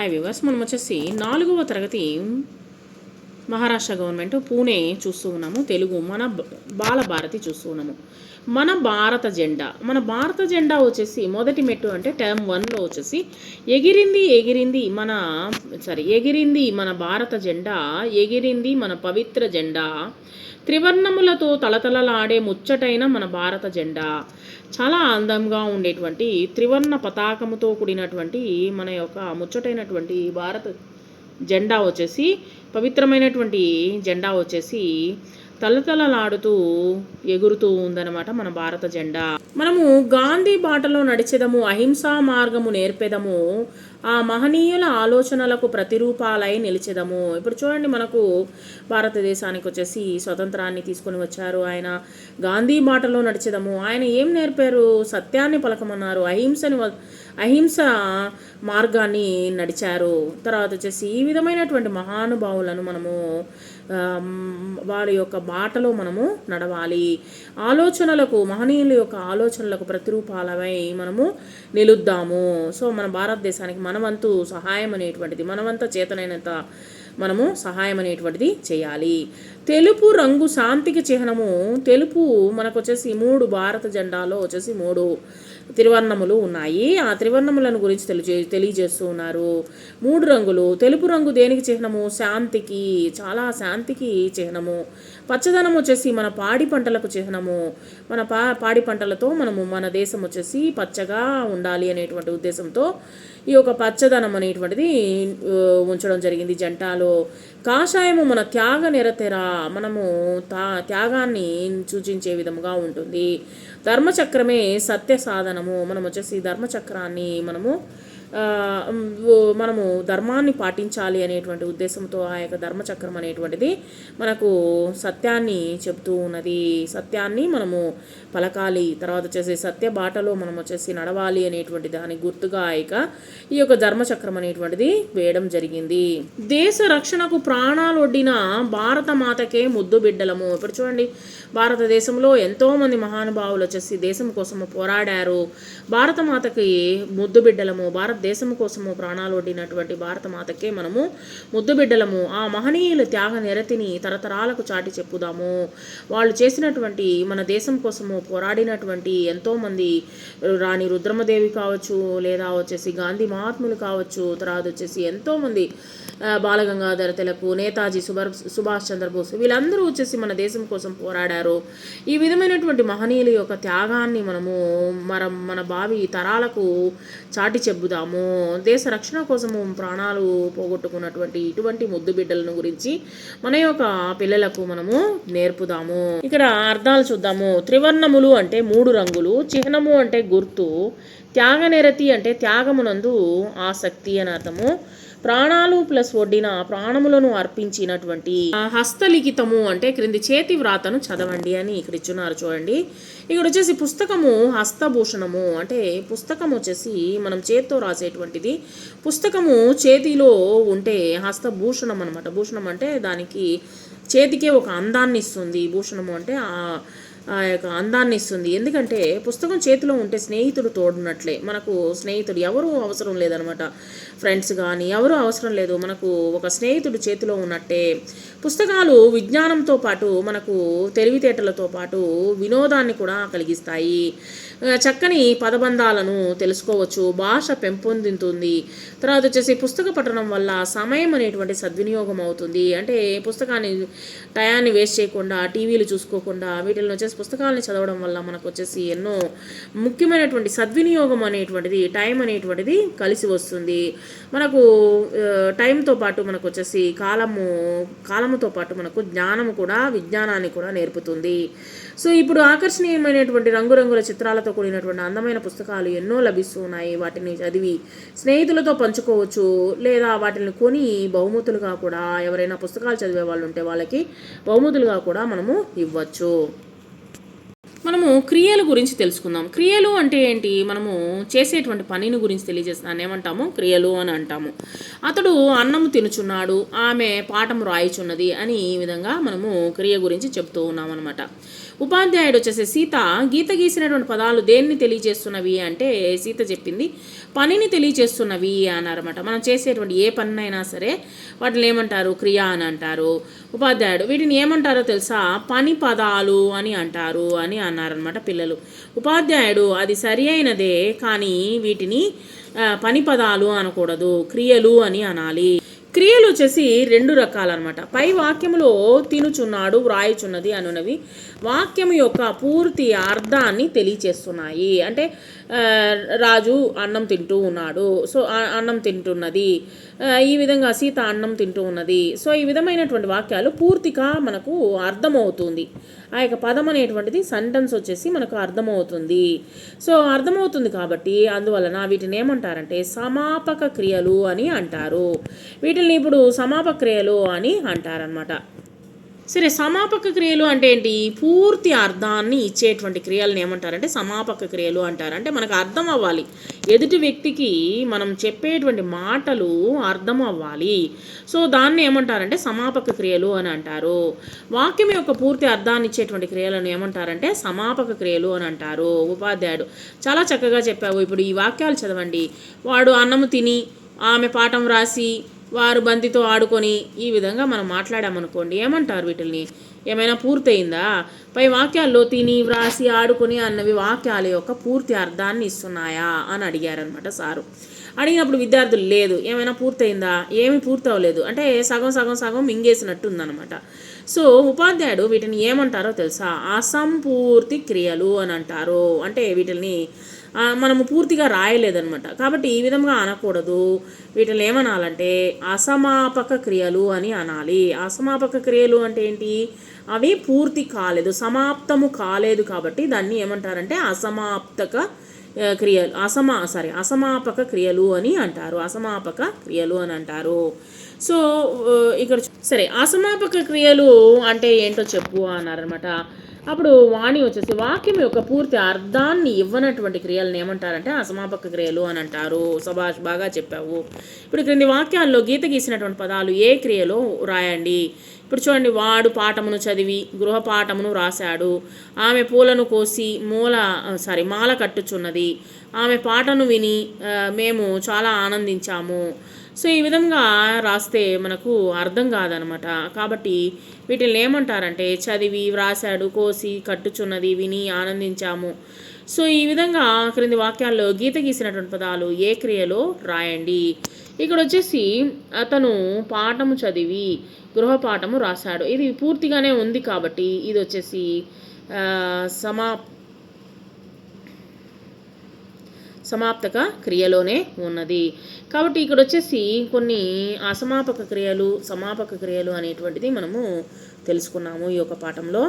Hi viewers మనం వచ్చేసి నాలుగవ తరగతి మహారాష్ట్ర గవర్నమెంట్ పూణే చూస్తూ ఉన్నాము. తెలుగు మన బాలభారతి చూస్తూ ఉన్నాము. మన భారత జెండా మన భారత జెండా వచ్చేసి మొదటి మెట్టు అంటే టర్మ్ వన్లో వచ్చేసి ఎగిరింది ఎగిరింది మన సారీ ఎగిరింది మన భారత జెండా ఎగిరింది మన పవిత్ర జెండా. త్రివర్ణములతో తలతలలాడే ముచ్చటైన మన భారత జెండా. చాలా అందంగా ఉండేటువంటి త్రివర్ణ పతాకముతో కూడినటువంటి మన యొక్క ముచ్చటైనటువంటి భారత జెండా వచ్చేసి పవిత్రమైనటువంటి జెండా వచ్చేసి తలతలలాడుతూ ఎగురుతూ ఉందన్నమాట మన భారత జెండా. మనము గాంధీ బాటలో నడిచెదము అహింసా మార్గము నేర్పెదము ఆ మహనీయుల ఆలోచనలకు ప్రతిరూపాలై నిలిచెదము. ఇప్పుడు చూడండి మనకు భారతదేశానికి వచ్చేసి స్వతంత్రాన్ని తీసుకొని వచ్చారు. ఆయన గాంధీ బాటలో నడిచెదము. ఆయన ఏం నేర్పారు? సత్యాన్ని పలకమన్నారు. అహింసని వ- అహింస మార్గాన్ని నడిచారు. తర్వాత వచ్చేసి ఈ విధమైనటువంటి మహానుభావులను మనము వారి యొక్క బాటలో మనము నడవాలి. ఆలోచనలకు మహనీయుల యొక్క ఆలోచనలకు ప్రతిరూపాలమై మనము నిలుద్దాము. సో మన భారతదేశానికి మనవంతు సహాయం అనేటువంటిది మనవంత చేతనైనంత మనము సహాయం అనేటువంటిది చేయాలి. తెలుపు రంగు శాంతికి చిహ్నము తెలుపు మనకు వచ్చేసి మూడు భారత జెండాలో వచ్చేసి మూడు. త్రివర్ణములు ఉన్నాయి. ఆ త్రివర్ణములను గురించి తెలియజే తెలియజేస్తూ ఉన్నారు. మూడు రంగులు. తెలుపు రంగు దేనికి చిహ్నము? శాంతికి చాలా శాంతికి చిహ్నము. పచ్చదనం వచ్చేసి మన పాడి పంటలకు చిహ్నము. మన పా పాడి పంటలతో మనము మన దేశం వచ్చేసి పచ్చగా ఉండాలి అనేటువంటి ఉద్దేశంతో ఈ యొక్క పచ్చదనం అనేటువంటిది ఉంచడం జరిగింది. జంటాలో కాషాయము మన త్యాగ నిరతెరా మనము తా త్యాగాన్ని సూచించే విధముగా ఉంటుంది. ధర్మచక్రమే సత్య సాధనము. మనం వచ్చేసి ధర్మచక్రాన్ని మనము మనము ధర్మాన్ని పాటించాలి అనేటువంటి ఉద్దేశంతో ఆ యొక్క ధర్మచక్రం అనేటువంటిది మనకు సత్యాన్ని చెప్తూ ఉన్నది. సత్యాన్ని మనము పలకాలి. తర్వాత వచ్చేసి సత్య బాటలో మనం వచ్చేసి నడవాలి అనేటువంటి దాని గుర్తుగా ఇక ఈ యొక్క ధర్మచక్రం అనేటువంటిది వేయడం జరిగింది. దేశ రక్షణకు ప్రాణాలు ఒడ్డిన భారత మాతకే ముద్దు బిడ్డలము. ఇప్పుడు చూడండి భారతదేశంలో ఎంతోమంది మహానుభావులు వచ్చేసి దేశం కోసము పోరాడారు. భారత మాతకి ముద్దు బిడ్డలము భారత దేశం కోసము ప్రాణాలు ఒడ్డినటువంటి భారత మాతకే మనము ముద్దుబిడ్డలము. ఆ మహనీయుల త్యాగ నిరతిని తరతరాలకు చాటి చెప్పుదాము. వాళ్ళు చేసినటువంటి మన దేశం కోసము పోరాడినటువంటి ఎంతోమంది రాణి రుద్రమదేవి కావచ్చు లేదా వచ్చేసి గాంధీ మహాత్ములు కావచ్చు తర్వాత వచ్చేసి ఎంతోమంది బాలగంగాధర తిలకు నేతాజీ సుభర్ సుభాష్ చంద్రబోస్ వీళ్ళందరూ వచ్చేసి మన దేశం కోసం పోరాడారు. ఈ విధమైనటువంటి మహనీయుల యొక్క త్యాగాన్ని మనము మన మన భావి తరాలకు చాటి చెబుదాము. దేశ రక్షణ కోసము ప్రాణాలు పోగొట్టుకున్నటువంటి ఇటువంటి ముద్దు బిడ్డలను గురించి మన యొక్క పిల్లలకు మనము నేర్పుదాము. ఇక్కడ అర్థాలు చూద్దాము. త్రివర్ణములు అంటే మూడు రంగులు చిహ్నము అంటే గుర్తు త్యాగనిరతి అంటే త్యాగమునందు ఆసక్తి అని అర్థము. ప్రాణాలు ప్లస్ వడ్డిన ప్రాణములను అర్పించినటువంటి హస్తలిఖితము అంటే క్రింది చేతి వ్రాతను చదవండి అని ఇక్కడ ఇచ్చున్నారు చూడండి. ఇక్కడ వచ్చేసి పుస్తకము హస్తభూషణము అంటే పుస్తకం వచ్చేసి మనం చేత్తో రాసేటువంటిది. పుస్తకము చేతిలో ఉంటే హస్తభూషణం అనమాట భూషణం అంటే దానికి చేతికే ఒక అందాన్ని ఇస్తుంది. భూషణము అంటే ఆ యొక్క అందాన్ని ఇస్తుంది. ఎందుకంటే పుస్తకం చేతిలో ఉంటే స్నేహితుడు తోడున్నట్లే. మనకు స్నేహితుడు ఎవరూ అవసరం లేదనమాట. ఫ్రెండ్స్ కానీ ఎవరూ అవసరం లేదు. మనకు ఒక స్నేహితుడు చేతిలో ఉన్నట్టే. పుస్తకాలు విజ్ఞానంతో పాటు మనకు తెలివితేటలతో పాటు వినోదాన్ని కూడా కలిగిస్తాయి. చక్కని పదబంధాలను తెలుసుకోవచ్చు. భాష పెంపొందుతుంది. తర్వాత వచ్చేసి పుస్తక పఠనం వల్ల సమయం అనేటువంటి సద్వినియోగం అవుతుంది. అంటే పుస్తకాన్ని టయాన్ని వేస్ట్ చేయకుండా టీవీలు చూసుకోకుండా వీటిని వచ్చేసి పుస్తకాలని చదవడం వల్ల మనకు వచ్చేసి ఎన్నో ముఖ్యమైనటువంటి సద్వినియోగం అనేటువంటిది టైం అనేటువంటిది కలిసి వస్తుంది. మనకు టైంతో పాటు మనకు వచ్చేసి కాలము కాలముతో పాటు మనకు జ్ఞానము కూడా విజ్ఞానాన్ని కూడా నేర్పుతుంది. సో ఇప్పుడు ఆకర్షణీయమైనటువంటి రంగురంగుల చిత్రాలతో కూడినటువంటి అందమైన పుస్తకాలు ఎన్నో లభిస్తూ ఉన్నాయి వాటిని చదివి స్నేహితులతో పంచుకోవచ్చు. లేదా వాటిని కొని బహుమతులుగా కూడా ఎవరైనా పుస్తకాలు చదివే వాళ్ళు ఉంటే వాళ్ళకి బహుమతులుగా కూడా మనము ఇవ్వచ్చు. మనము క్రియల గురించి తెలుసుకుందాం. క్రియలు అంటే ఏంటి? మనము చేసేటువంటి పనిని గురించి తెలియజేస్తున్నాను ఏమంటాము? క్రియలు అని అంటాము. అతడు అన్నము తినుచున్నాడు ఆమె పాఠం రాయిచున్నది అని ఈ విధంగా మనము క్రియ గురించి చెప్తూ ఉన్నాం అనమాట ఉపాధ్యాయుడు వచ్చేసి సీత గీత గీసినటువంటి పదాలు దేన్ని తెలియజేస్తున్నవి అంటే సీత చెప్పింది పనిని తెలియజేస్తున్నవి అన్నారన్నమాట. మనం చేసేటువంటి ఏ పనినైనా సరే వాటిని ఏమంటారు? క్రియ అని అంటారు. ఉపాధ్యాయుడు వీటిని ఏమంటారో తెలుసా? పని పదాలు అని అంటారు అని అన్నారనమాట పిల్లలు. ఉపాధ్యాయుడు అది సరి అయినదే కానీ వీటిని పని పదాలు అనకూడదు క్రియలు అని అనాలి. క్రియలు వచ్చేసి రెండు రకాలన్నమాట. పై వాక్యములో తినుచున్నాడు వ్రాయుచున్నది అనునవి. వాక్యం యొక్క పూర్తి అర్థాన్ని తెలియచేస్తున్నాయి. అంటే రాజు అన్నం తింటూ ఉన్నాడు. సో అన్నం తింటున్నది. ఈ విధంగా సీత అన్నం తింటూ ఉన్నది. సో ఈ విధమైనటువంటి వాక్యాలు పూర్తిగా మనకు అర్థమవుతుంది. ఆ యొక్క పదం అనేటువంటిది సెంటెన్స్ వచ్చేసి మనకు అర్థమవుతుంది. సో అర్థమవుతుంది కాబట్టి అందువలన వీటిని ఏమంటారంటే సమాపక క్రియలు అని అంటారు. వీటిని ఇప్పుడు సమాపక క్రియలు అని అంటారనమాట సరే సమాపక క్రియలు అంటే ఏంటి? పూర్తి అర్థాన్ని ఇచ్చేటువంటి క్రియలను ఏమంటారంటే సమాపక క్రియలు అంటారు అంటే మనకు అర్థం అవ్వాలి. ఎదుటి వ్యక్తికి మనం చెప్పేటువంటి మాటలు అర్థం అవ్వాలి. సో దాన్ని ఏమంటారంటే సమాపక క్రియలు అని అంటారు. వాక్యం యొక్క పూర్తి అర్థాన్ని ఇచ్చేటువంటి క్రియలను ఏమంటారంటే సమాపక క్రియలు అని అంటారు. ఉపాధ్యాయుడు చాలా చక్కగా చెప్పావు. ఇప్పుడు ఈ వాక్యాలు చదవండి. వాడు అన్నము తిని ఆమె పాఠం రాసి వారు బంతితో ఆడుకొని ఈ విధంగా మనం మాట్లాడామనుకోండి ఏమంటారు వీటిల్ని? ఏమైనా పూర్తయిందా? పై వాక్యాల్లో తిని వ్రాసి ఆడుకొని అన్నవి వాక్యాల యొక్క పూర్తి అర్థాన్ని ఇస్తున్నాయా అని అడిగారనమాట సారు. అడిగినప్పుడు విద్యార్థులు లేదు ఏమైనా పూర్తయిందా? ఏమి పూర్తవలేదు. అంటే సగం సగం సగం మింగేసినట్టు ఉందన్నమాట సో ఉపాధ్యాయుడు వీటిని ఏమంటారో తెలుసా? అసంపూర్తి క్రియలు అని అంటారు. అంటే వీటిని మనము పూర్తిగా రాయలేదనమాట కాబట్టి ఈ విధంగా అనకూడదు. వీటిని ఏమనాలంటే అసమాపక క్రియలు అని అనాలి. అసమాపక క్రియలు అంటే ఏంటి? అవి పూర్తి కాలేదు సమాప్తము కాలేదు కాబట్టి దాన్ని ఏమంటారంటే అసమాప్తక క్రియలు అసమా సారీ అసమాపక క్రియలు అని అంటారు. అసమాపక క్రియలు అని అంటారు. సో ఇక్కడ సరే అసమాపక క్రియలు అంటే ఏంటో చెప్పు అన్నారనమాట అప్పుడు వాణి వచ్చేసి వాక్యం యొక్క పూర్తి అర్థాన్ని ఇవ్వనటువంటి క్రియలను ఏమంటారంటే అసమాపక క్రియలు అని అంటారు. సభాష్ బాగా చెప్పావు. ఇప్పుడు క్రింది వాక్యాల్లో గీత గీసినటువంటి పదాలు ఏ క్రియలో రాయండి? ఇప్పుడు చూడండి వాడు పాఠమును చదివి గృహపాఠమును రాశాడు ఆమె పూలను కోసి మూల సారీ మాల కట్టుచున్నది. ఆమె పాటను విని మేము చాలా ఆనందించాము. సో ఈ విధంగా రాస్తే మనకు అర్థం కాదనమాట. కాబట్టి వీటిని ఏమంటారంటే చదివి వ్రాసాడు కోసి కట్టుచున్నది విని ఆనందించాము. సో ఈ విధంగా క్రింది వాక్యాల్లో గీత గీసినటువంటి పదాలు ఏ క్రియలో రాయండి. ఇక్కడ వచ్చేసి అతను పాఠము చదివి గృహపాఠము రాశాడు. ఇది పూర్తిగానే ఉంది కాబట్టి ఇది వచ్చేసి సమా సమాప్తక క్రియలోనే ఉన్నది. కాబట్టి ఇక్కడ వచ్చేసి కొన్ని అసమాపక క్రియలు సమాపక క్రియలు అనేటువంటిది మనము తెలుసుకున్నాము ఈ యొక్క పాఠంలో.